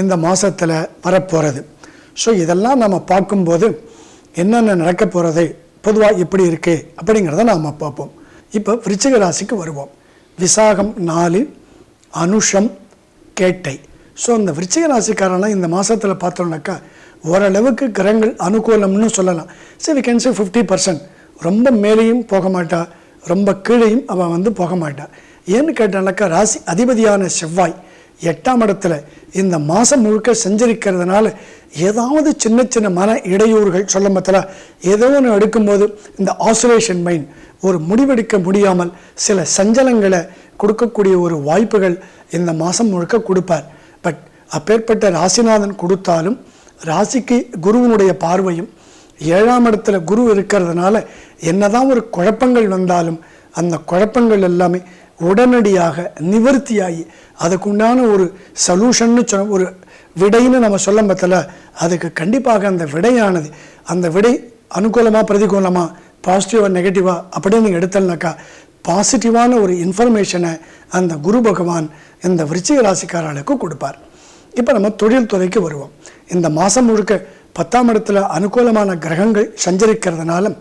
இந்த மாதத்தில் வரப்போகிறது ஸோ இதெல்லாம் நம்ம பார்க்கும்போது என்னென்ன நடக்க போகிறது பொதுவாக எப்படி இருக்குது அப்படிங்கிறத நாம் பார்ப்போம். இப்போ விருச்சிக ராசிக்கு வருவோம். விசாகம் நாலு அனுஷம் கேட்டை. ஸோ இந்த விருச்சிக ராசிக்காரெல்லாம் இந்த மாதத்தில் பார்த்தோம்னாக்கா ஓரளவுக்கு கிரகங்கள் அனுகூலம்னு சொல்லலாம். சரி we can say fifty percent ரொம்ப மேலேயும் போக மாட்டா ரொம்ப கீழேயும் அவன் வந்து போக மாட்டான் ஏன்னு கேட்டானாக்கா ராசி அதிபதியான செவ்வாய் எட்டாம் இடத்துல இந்த மாதம் முழுக்க செஞ்சிருக்கிறதுனால ஏதாவது சின்ன சின்ன மன இடையூறுகள் சொல்ல மத்தல ஏதோ ஒன்று எடுக்கும்போது இந்த ஆசுலேஷன் மைண்ட் ஒரு முடிவெடுக்க முடியாமல் சில சஞ்சலங்களை கொடுக்கக்கூடிய ஒரு வாய்ப்புகள் இந்த மாதம் முழுக்க கொடுப்பார். பட் அப்பேற்பட்ட ராசிநாதன் கொடுத்தாலும் ராசிக்கு குருவினுடைய பார்வையும் ஏழாம் இடத்துல குரு இருக்கிறதுனால என்னதான் ஒரு குழப்பங்கள் வந்தாலும் அந்த குழப்பங்கள் எல்லாமே உடனடியாக நிவர்த்தியாகி அதுக்குண்டான ஒரு சொல்யூஷன்னு சொன்ன ஒரு விடைன்னு நம்ம சொல்ல பத்தல. அதுக்கு கண்டிப்பாக அந்த விடையானது அந்த விடை அனுகூலமாக பிரதிகூலமாக பாசிட்டிவாக நெகட்டிவாக அப்படின்னு நீங்கள் எடுத்தல்னாக்கா பாசிட்டிவான ஒரு இன்ஃபர்மேஷனை அந்த குரு பகவான் இந்த விருச்சிக ராசிக்காரர்களுக்கு கொடுப்பார். இப்போ நம்ம தொழில் துறைக்கு வருவோம். இந்த மாதம் முழுக்க பத்தாம் இடத்துல அனுகூலமான கிரகங்கள் சஞ்சரிக்கிறதுனால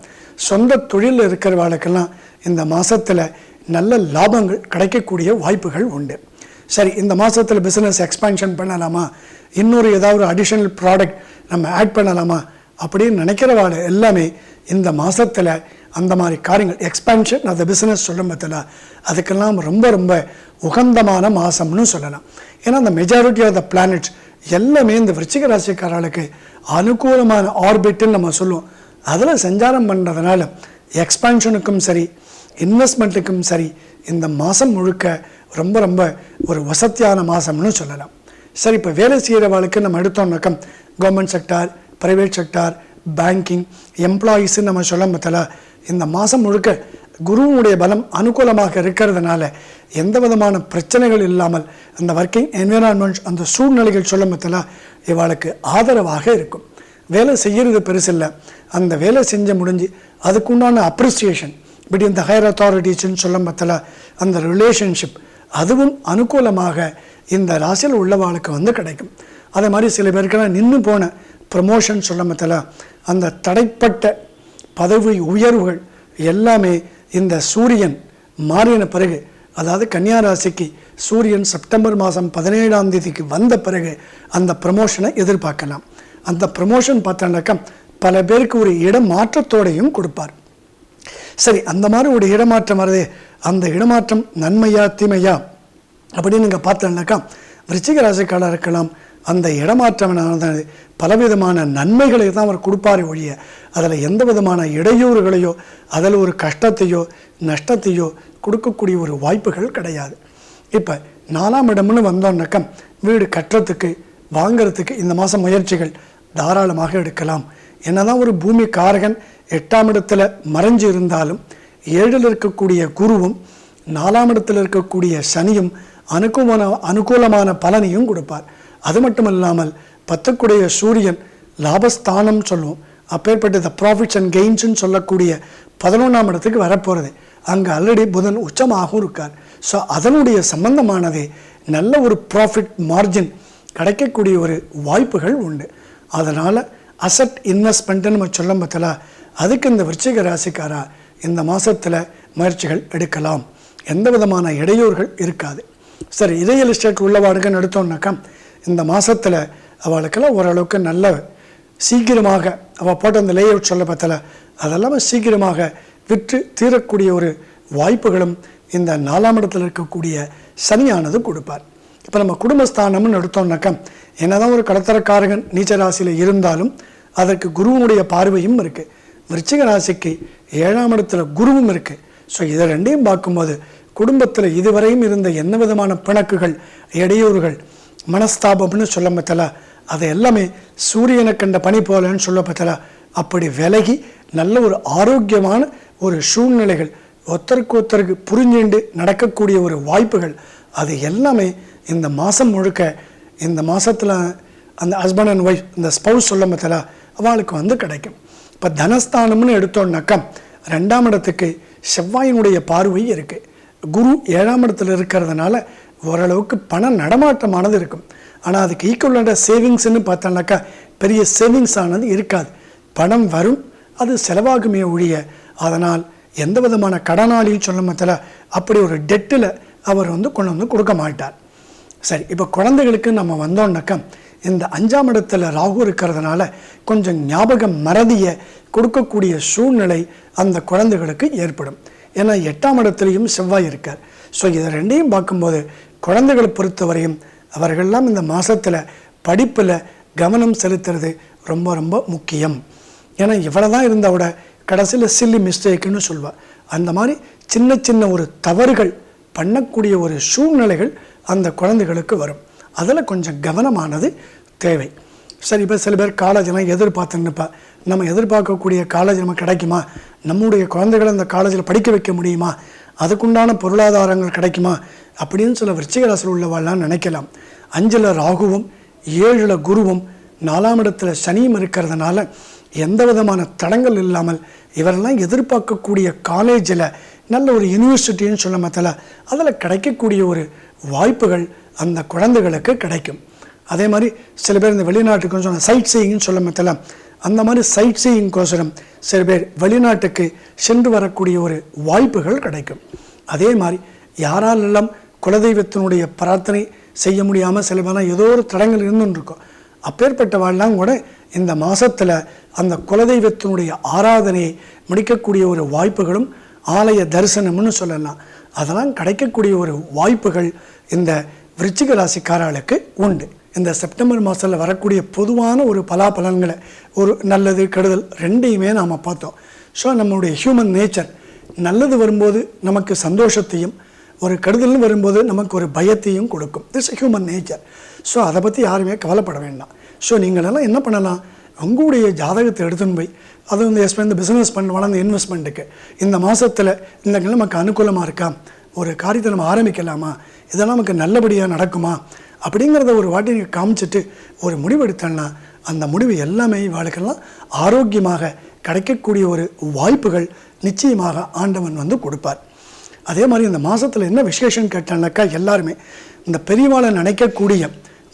சொந்த தொழிலில் இருக்கிறவர்களுக்கெல்லாம் இந்த மாதத்தில் நல்ல லாபங்கள் கிடைக்கக்கூடிய வாய்ப்புகள் உண்டு. சரி இந்த மாதத்தில் பிஸ்னஸ் எக்ஸ்பேன்ஷன் பண்ணலாமா? இன்னொரு ஏதாவது ஒரு அடிஷ்னல் ப்ராடக்ட் நம்ம ஆட் பண்ணலாமா? அப்படின்னு நினைக்கிறவாள் எல்லாமே இந்த மாதத்தில் அந்த மாதிரி காரியங்கள் எக்ஸ்பேன்ஷன் அந்த பிஸ்னஸ் சொல்லும் பார்த்தல அதுக்கெல்லாம் ரொம்ப ரொம்ப உகந்தமான மாதம்னு சொல்லலாம். ஏன்னா அந்த மெஜாரிட்டி ஆஃப் த பிளானட்ஸ் எல்லாமே இந்த விருச்சிக ராசிக்காரர்களுக்கு அனுகூலமான ஆர்பிட்டுன்னு நம்ம சொல்லுவோம். அதில் சஞ்சாரம் பண்ணுறதுனால எக்ஸ்பான்ஷனுக்கும் சரி இன்வெஸ்ட்மெண்ட்டுக்கும் சரி இந்த மாதம் முழுக்க ரொம்ப ரொம்ப ஒரு வசதியான மாதம்னு சொல்லலாம். சரி இப்போ வேலை செய்கிறவளுக்கு நம்ம எடுத்தோம்னாக்கா government sector private sector banking எம்ப்ளாயீஸ்னு நம்ம சொல்ல பத்தல இந்த மாதம் முழுக்க குருவுடைய பலம் அனுகூலமாக இருக்கிறதுனால எந்த விதமான பிரச்சனைகள் இல்லாமல் அந்த ஒர்க்கிங் என்விரான்மெண்ட் அந்த சூழ்நிலைகள் சொல்ல பத்தல இவளுக்கு ஆதரவாக இருக்கும். வேலை செய்கிறது பெருசில்லை. அந்த வேலை செஞ்ச முடிஞ்சு அதுக்குண்டான அப்ரிசியேஷன் பிட்வீன் த ஹையர் அத்தாரிட்டிஸ்ன்னு சொல்ல பத்தல அந்த ரிலேஷன்ஷிப் அதுவும் அனுகூலமாக இந்த ராசியில் உள்ளவாளுக்கு வந்து கிடைக்கும். அதே மாதிரி சில பேருக்கெல்லாம் நின்று போன ப்ரமோஷன் சொல்ல மத்தல அந்த தடைப்பட்ட பதவி உயர்வுகள் எல்லாமே இந்த சூரியன் மாறின பிறகு அதாவது கன்னியா ராசிக்கு சூரியன் செப்டம்பர் மாதம் பதினேழாம் தேதிக்கு வந்த பிறகு அந்த ப்ரமோஷனை எதிர்பார்க்கலாம். அந்த ப்ரமோஷன் பார்த்தோன்னாக்கா பல பேருக்கு ஒரு இடம் மாற்றத்தோடையும் கொடுப்பார். சரி அந்த மாதிரி ஒரு இடமாற்றம் வருது. அந்த இடமாற்றம் நன்மையா தீமையா? அப்படின்னு நீங்கள் பார்த்தோம்னாக்கா விருச்சிக ராசிக்காரர் இருக்கலாம். அந்த இடமாற்றமானது பலவிதமான நன்மைகளை தான் அவர் கொடுப்பார் ஒழிய அதில் எந்த விதமான இடையூறுகளையோ அதில் ஒரு கஷ்டத்தையோ நஷ்டத்தையோ கொடுக்கக்கூடிய ஒரு வாய்ப்புகள் கிடையாது. இப்போ நாலாம் இடம்னு வந்தோம்னாக்கா வீடு கட்டுறதுக்கு வாங்கிறதுக்கு இந்த மாதம் முயற்சிகள் தாராளமாக எடுக்கலாம். என்னதான் ஒரு பூமி காரகன் எட்டாம் இடத்துல மறைஞ்சு இருந்தாலும் ஏழில் இருக்கக்கூடிய குருவும் நாலாம் இடத்துல இருக்கக்கூடிய சனியும் அனுகூலமான அனுகூலமான பலனையும் கொடுப்பார். அது மட்டும் இல்லாமல் பத்துக்குடைய சூரியன் லாபஸ்தானம் சொல்லுவோம். அப்பேற்பட்ட த ப்ராஃபிட்ஸ் அண்ட் கெயின்ஸ்னு சொல்லக்கூடிய பதினொன்றாம் இடத்துக்கு வரப்போகிறது அங்கே ஆல்ரெடி புதன் உச்சமாகவும் இருக்கார். ஸோ அதனுடைய சம்பந்தமானதே நல்ல ஒரு ப்ராஃபிட் மார்ஜின் கிடைக்கக்கூடிய ஒரு வாய்ப்புகள் உண்டு. அதனால் அசட் இன்வெஸ்ட்மெண்ட்டுன்னு நம்ம சொல்லும் பத்தில அதுக்கு இந்த விருச்சிக ராசிக்காரா இந்த மாதத்தில் முயற்சிகள் எடுக்கலாம். எந்த விதமான இடையூறுகள் இருக்காது. சரி ரியல் எஸ்டேட் உள்ளவாடுகன்னு எடுத்தோம்னாக்கா இந்த மாதத்தில் அவளுக்கெல்லாம் ஓரளவுக்கு நல்ல சீக்கிரமாக அவள் போட்ட அந்த லேஅவுட் சொல்ல பார்த்தல அதெல்லாம் சீக்கிரமாக விற்று தீரக்கூடிய ஒரு வாய்ப்புகளும் இந்த நாலாம் இடத்தில் இருக்கக்கூடிய சனியானது கொடுப்பார். இப்போ நம்ம குடும்பஸ்தானம்னு எடுத்தோம்னாக்கா என்னதான் ஒரு கடத்தரக்காரகன் நீச்ச ராசியில் இருந்தாலும் அதற்கு குருவனுடைய பார்வையும் இருக்குது விருச்சிக ராசிக்கு ஏழாம் இடத்துல குருவும் இருக்குது ஸோ இதை ரெண்டையும் பார்க்கும்போது குடும்பத்தில் இதுவரையும் இருந்த என்ன விதமான பிணக்குகள் இடையூறுகள் மனஸ்தாபம்னு சொல்ல பத்தல அதை எல்லாமே சூரியனை கண்ட பனி போலன்னு சொல்ல பத்தல அப்படி விலகி நல்ல ஒரு ஆரோக்கியமான ஒரு சூழ்நிலைகள் ஒருத்தருக்கு ஒருத்தருக்கு புரிஞ்சுண்டு நடக்கக்கூடிய ஒரு வாய்ப்புகள் அது எல்லாமே இந்த மாதம் முழுக்க இந்த மாதத்தில் அந்த ஹஸ்பண்ட் அண்ட் ஒய்ஃப் இந்த ஸ்பவுஸ் சொல்ல பத்தல அவளுக்கு வந்து கிடைக்கும். இப்போ தனஸ்தானம்னு எடுத்தோம்னாக்கா ரெண்டாம் இடத்துக்கு செவ்வாயினுடைய பார்வை இருக்குது குரு ஏழாம் இடத்துல இருக்கிறதுனால ஓரளவுக்கு பண நடமாட்டமானது இருக்கும். ஆனால் அதுக்கு ஈக்குவலான சேவிங்ஸ்னு பார்த்தோம்னாக்கா பெரிய சேவிங்ஸ் ஆனது இருக்காது. பணம் வரும் அது செலவாகுமே ஒழிய அதனால் எந்த விதமான கடனாளியும் சொல்ல மத்தில அப்படி ஒரு டெட்டில் அவர் வந்து கொண்டு வந்து கொடுக்க மாட்டார். சரி இப்போ குழந்தைகளுக்கு நம்ம வந்தோம்னாக்கா இந்த அஞ்சாம் இடத்துல ராகு இருக்கிறதுனால கொஞ்சம் ஞாபகம் மறதியை கொடுக்கக்கூடிய சூழ்நிலை அந்த குழந்தைகளுக்கு ஏற்படும். ஏன்னா எட்டாம் இடத்துலையும் செவ்வாய் இருக்கார். ஸோ இதை ரெண்டையும் பார்க்கும்போது குழந்தைகளை பொறுத்தவரையும் அவர்கள்லாம் இந்த மாதத்தில் படிப்பில் கவனம் செலுத்துறது ரொம்ப ரொம்ப முக்கியம். ஏன்னா இவ்வளோ தான் இருந்தால் கடைசியில் சில்லி மிஸ்டேக்குன்னு சொல்லுவாள் அந்த மாதிரி சின்ன சின்ன ஒரு தவறுகள் பண்ணக்கூடிய ஒரு சூழ்நிலைகள் அந்த குழந்தைகளுக்கு வரும். அதில் கொஞ்சம் கவனமானது தேவை. சரி இப்போ சில பேர் காலேஜெலாம் எதிர்பார்த்துன்னுப்பா நம்ம எதிர்பார்க்கக்கூடிய காலேஜ் நமக்கு கிடைக்குமா? நம்முடைய குழந்தைகளை அந்த காலேஜில் படிக்க வைக்க முடியுமா? அதுக்குண்டான பொருளாதாரங்கள் கிடைக்குமா? அப்படின்னு சில விருச்சிகராசில் உள்ளவாள்லாம் நினைக்கலாம். அஞ்சில் ராகுவும் ஏழில் குருவும் நாலாம் இடத்துல சனியும் இருக்கிறதுனால எந்த விதமான தடங்கள் இல்லாமல் இவரெல்லாம் எதிர்பார்க்கக்கூடிய காலேஜில் நல்ல ஒரு யூனிவர்சிட்டின்னு சொல்ல மத்தில அதில் கிடைக்கக்கூடிய ஒரு வாய்ப்புகள் அந்த குழந்தைகளுக்கு கிடைக்கும். அதே மாதிரி சில பேர் இந்த வெளிநாட்டுக்கு சொன்ன சைட் சீயிங்னு சொல்ல மத்தில அந்த மாதிரி சைட் சீயிங்கோசரம் சில பேர் வெளிநாட்டுக்கு சென்று வரக்கூடிய ஒரு வாய்ப்புகள் கிடைக்கும். அதே மாதிரி யாராலெல்லாம் குலதெய்வத்தினுடைய பிரார்த்தனை செய்ய முடியாமல் சில பேர்லாம் ஏதோ ஒரு தடங்கள் இருந்துருக்கும் அப்பேற்பட்டவாள்லாம் கூட இந்த மாதத்தில் அந்த குலதெய்வத்தினுடைய ஆராதனையை முடிக்கக்கூடிய ஒரு வாய்ப்புகளும் ஆலய தரிசனம்னு சொல்லலாம். அதெல்லாம் கிடைக்கக்கூடிய ஒரு வாய்ப்புகள் இந்த விருச்சிக ராசிக்காரர்களுக்கு உண்டு. இந்த செப்டம்பர் மாதத்தில் வரக்கூடிய பொதுவான ஒரு பலாபலன்களை ஒரு நல்லது கெடுதல் ரெண்டையுமே நாம் பார்த்தோம். ஸோ நம்மளுடைய ஹியூமன் நேச்சர் நல்லது வரும்போது நமக்கு சந்தோஷத்தையும் ஒரு கெடுதல்னு வரும்போது நமக்கு ஒரு பயத்தையும் கொடுக்கும். திஸ் ஹியூமன் நேச்சர் ஸோ அதை பற்றி யாருமே கவலைப்பட வேண்டாம். ஸோ நீங்களெல்லாம் என்ன பண்ணலாம்? உங்களுடைய ஜாதகத்தை எடுத்துன்னு போய் அது வந்து எஸ் இந்த பிஸ்னஸ் பண்ண அந்த இன்வெஸ்ட்மெண்ட்டுக்கு இந்த மாதத்தில் இந்த நமக்கு அனுகூலமாக இருக்கா? ஒரு காரியத்தை நம்ம ஆரம்பிக்கலாமா? இதெல்லாம் நமக்கு நல்லபடியாக நடக்குமா? அப்படிங்கிறத ஒரு வாட்டி நீங்கள் காமிச்சிட்டு ஒரு முடிவு எடுத்தேன்னா அந்த முடிவு எல்லாமே வாழ்க்கைலாம் ஆரோக்கியமாக கிடைக்கக்கூடிய ஒரு வாய்ப்புகள் நிச்சயமாக ஆண்டவன் வந்து கொடுப்பார். அதே மாதிரி இந்த மாதத்தில் என்ன விசேஷம் கேட்டானாக்கா எல்லாருமே இந்த பெரியவாளை நினைக்கக்கூடிய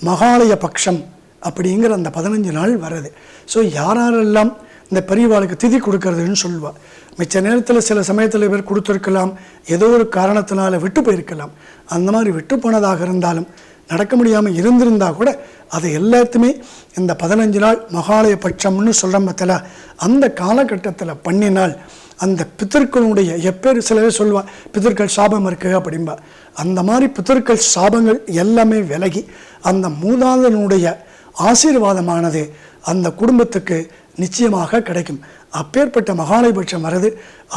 மகாலய பட்சம் அப்படிங்கிற அந்த பதினஞ்சு நாள் வருது ஸோ யாரெல்லாம் இந்த பெரியவாளுக்கு திதி கொடுக்கறதுன்னு சொல்லுவாள் மிச்ச நேரத்தில் சில சமயத்தில் இவர் கொடுத்துருக்கலாம். ஏதோ ஒரு காரணத்தினால விட்டு போயிருக்கலாம். அந்த மாதிரி விட்டு போனதாக இருந்தாலும் நடக்க முடியாமல் இருந்திருந்தா கூட அதை எல்லாத்தையுமே இந்த பதினஞ்சு நாள் மகாலய பட்சம்னு சொல்கிற மத்தில அந்த காலகட்டத்தில் பண்ணினால் அந்த பித்தர்களுடைய எப்பேர் சிலவே சொல்லுவாள் சொல்லுவா பித்தர்கள் சாபம் இருக்குது அப்படிம்பா. அந்த மாதிரி பித்தர்கள் சாபங்கள் எல்லாமே விலகி அந்த மூதாதனுடைய ஆசீர்வாதமானது அந்த குடும்பத்துக்கு நிச்சயமாக கிடைக்கும். அப்பேற்பட்ட மகாலயபட்சம் வருது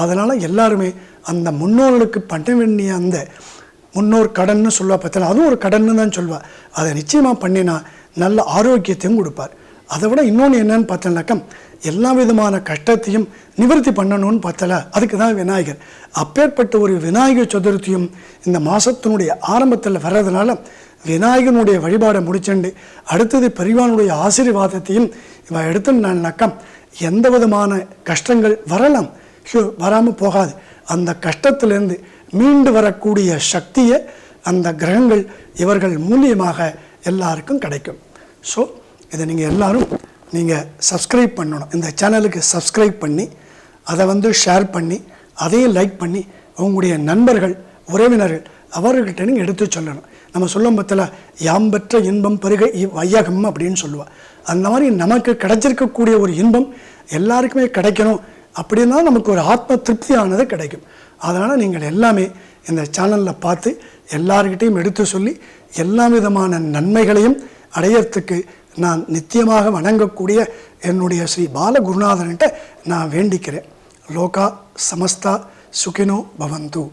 அதனால் எல்லாருமே அந்த முன்னோர்களுக்கு பண்ண வேண்டிய அந்த முன்னோர் கடன்னு சொல்லுவா பார்த்தா அதுவும் ஒரு கடன்னு தான் சொல்லுவாள் அதை நிச்சயமாக பண்ணினா நல்ல ஆரோக்கியத்தையும் கொடுப்பார். அதை விட இன்னொன்று என்னன்னு பார்த்தோம்னாக்கா எல்லா விதமான கஷ்டத்தையும் நிவர்த்தி பண்ணணும்னு பார்த்தல அதுக்கு தான் விநாயகர். அப்பேற்பட்ட ஒரு விநாயகர் சதுர்த்தியும் இந்த மாதத்தினுடைய ஆரம்பத்தில் வர்றதுனால விநாயகனுடைய வழிபாடை முடிச்சுண்டு அடுத்தது பெரியவானுடைய ஆசீர்வாதத்தையும் இவன் எடுத்துனாக்கா எந்த விதமான கஷ்டங்கள் வரலாம்? வராமல் போகாது. அந்த கஷ்டத்திலேருந்து மீண்டு வரக்கூடிய சக்தியை அந்த கிரகங்கள் இவர்கள் மூலியமாக எல்லாருக்கும் கிடைக்கும். ஸோ இதை நீங்கள் எல்லாரும் நீங்கள் சப்ஸ்கிரைப் பண்ணணும். இந்த சேனலுக்கு சப்ஸ்கிரைப் பண்ணி அதை வந்து ஷேர் பண்ணி அதையும் லைக் பண்ணி உங்களுடைய நண்பர்கள் உறவினர்கள் அவர்கள்ட்ட நீங்கள் எடுத்து சொல்லணும். நம்ம சொல்லும் பத்தில் யாம் பெற்ற இன்பம் பெருக வையகம் அப்படின்னு சொல்லுவாள் அந்த மாதிரி நமக்கு கிடைச்சிருக்கக்கூடிய ஒரு இன்பம் எல்லாருக்குமே கிடைக்கணும் அப்படின்னா நமக்கு ஒரு ஆத்ம திருப்தியானது கிடைக்கும். அதனால் நீங்கள் எல்லாமே இந்த சேனலில் பார்த்து எல்லார்கிட்டையும் எடுத்து சொல்லி எல்லா விதமான நன்மைகளையும் அடையறதுக்கு நான் நித்தியமாக வணங்கக்கூடிய என்னுடைய ஸ்ரீ பாலகுருநாதன்கிட்ட நான் வேண்டிக்கிறேன். லோகா சமஸ்தா சுகினோ பவந்து.